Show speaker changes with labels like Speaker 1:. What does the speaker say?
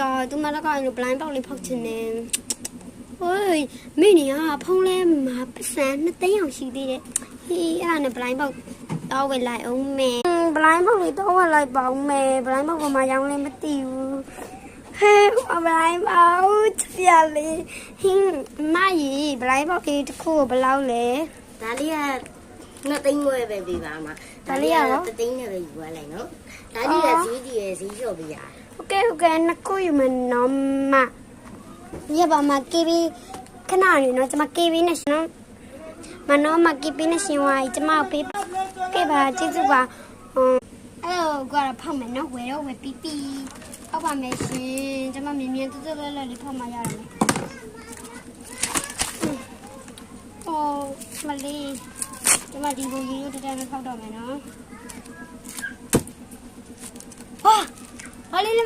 Speaker 1: လိုက်တော့သူမလည်းကောင်းလို့ blind box လေးဖောက်ချင်တယ်ဟိုးမိနေကဖုံးလဲမှာပစံနှစ်သိန်းအောင်ရှိသေးတယ်ဟေးအဲ့ဒါနဲ့ blind box တော့ဝယ်လိုက်အောင်မယ် blind box လေးတော့ဝယ်လိုက်ပါအောင်မယ် blind box ကမှရောင်းလဲမသိဘူးဟဲ့ blind box ပြလေဟင်းမကြီး blind box လေးတစ်ခုကိုဘယ်လောက်လဲ
Speaker 2: ဒါလေးကနှစ်သိန်းခွဲပဲပေးပါမှာ
Speaker 1: ဒါလေးကရော
Speaker 2: တစ်သိန်းနဲ့ပဲယူရလိုက်နော်ဒါလေးကဈေးကြီးရယ်ဈေးလျှော့ပေးရ
Speaker 1: โอ Okay, okay, nakku yu man nomma. Ya ba ma kibi kana ni no chama kibi ne shino. Ma no ma kibi ne shin wa chama pe. Ke ba chi chu ba. Hello, gwa ra phang ma no we ro we pi pi. ဟုတ်ပါမယ်ရှင်ကျွန်မမြင်မြင်တွတ်တွတ်လဲလဲလေးဖောက်မှရရမယ်။ဟိုမလေးကျွန်မဒီကိုရေရိုးတက်တက်လေးဖောက်တော့မယ်နော်။ ဟာမလေး